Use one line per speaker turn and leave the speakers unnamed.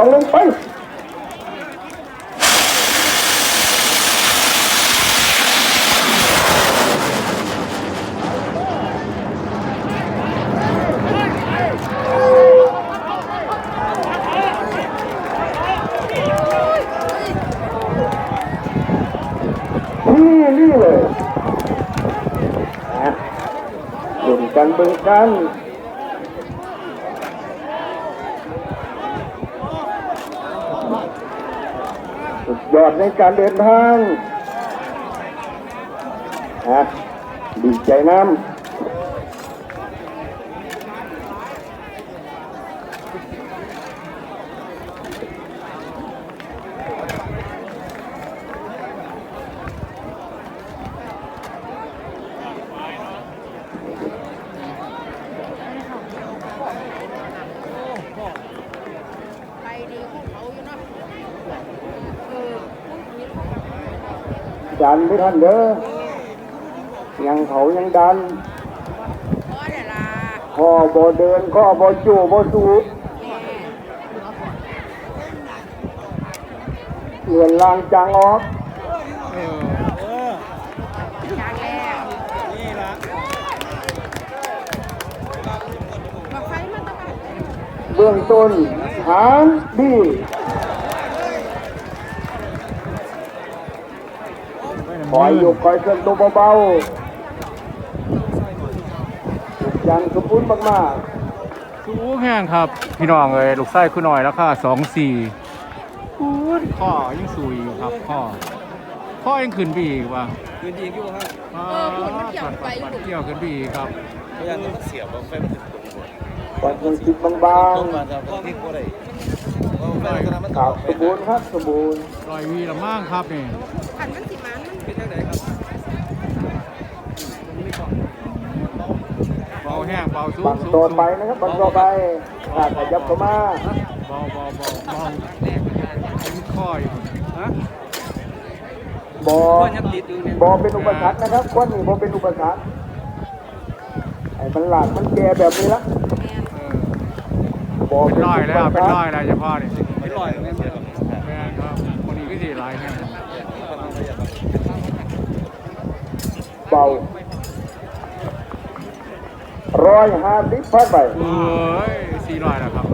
องหนึ่งไปที่นี่เลยนะดุนกันเบิ่งกัน ยอดในการเดินทาง ฮะ ดีใจน้ำ
ไปดีของเขาอยู่เนาะเออ
ดันไม่ทันเด้อยังเขายังดัน
พอเดี๋ยวล่ะ
ข้อบ่เดินข้อบ่จูบ่สู
แม่
เลือนลางจางออกเบื้องต้นหางดี คอยอยู่คอยเคลื่อนตัวเบาๆอย่างสมบูรณ์มาก
สูงแห้งครับ พี่น้องเอ้ยลูกไส้ขึ้นหน่อยแล้วค่ะสองสี่พูดข้อยังสูยอยู่ครับข้อข้อยังขึ้นไปอีกว่ะ
คืนดีอยู่ครับ
อ่าปัดๆๆเกี่ยวขึ้นไปอีกครับ
พยายามต้องเสียบเอาไฟมันถึงตรงหัว
ๆวันยังคิดบาง
ตรงมาจะพอที่ก็ได้เพราะไฟมัน
ๆ
ต่
ขา
อ
ว
ไป
สมบูรณ์ครับสมบูรณ์
รอยวีละมั่งครับนี่
ขันมันสิมันมัน
เป็นทางไหนครับ
เบา แห้งเบาสูง
บัง
สูง
ต่อ
สูง
ไปนะครับบังต่อไปขาดขยับเข้ามา
เบาเบาเบาเบาเป็นข้ออยู่ฮะ
บอ
ก็ยังติดอยู่เนี่ย
บอเป็นอุปสรรคนะครับคนนี้บอเป็นอุปสรรคไอ้มันหลากมันแก่แบบนี้ละ
แม่น
เออบ
อ
เป็นร้อยแล้วเป็นร้อยแล้วเฉพาะนี่
ไม่ลอยไม่เสียบ
แม่นครับคนนี้ก็สี่ลายแห้ง
เบา ร้อยห้าสิบพันไป
เอ้ยสี่ร้อยแล้วครับ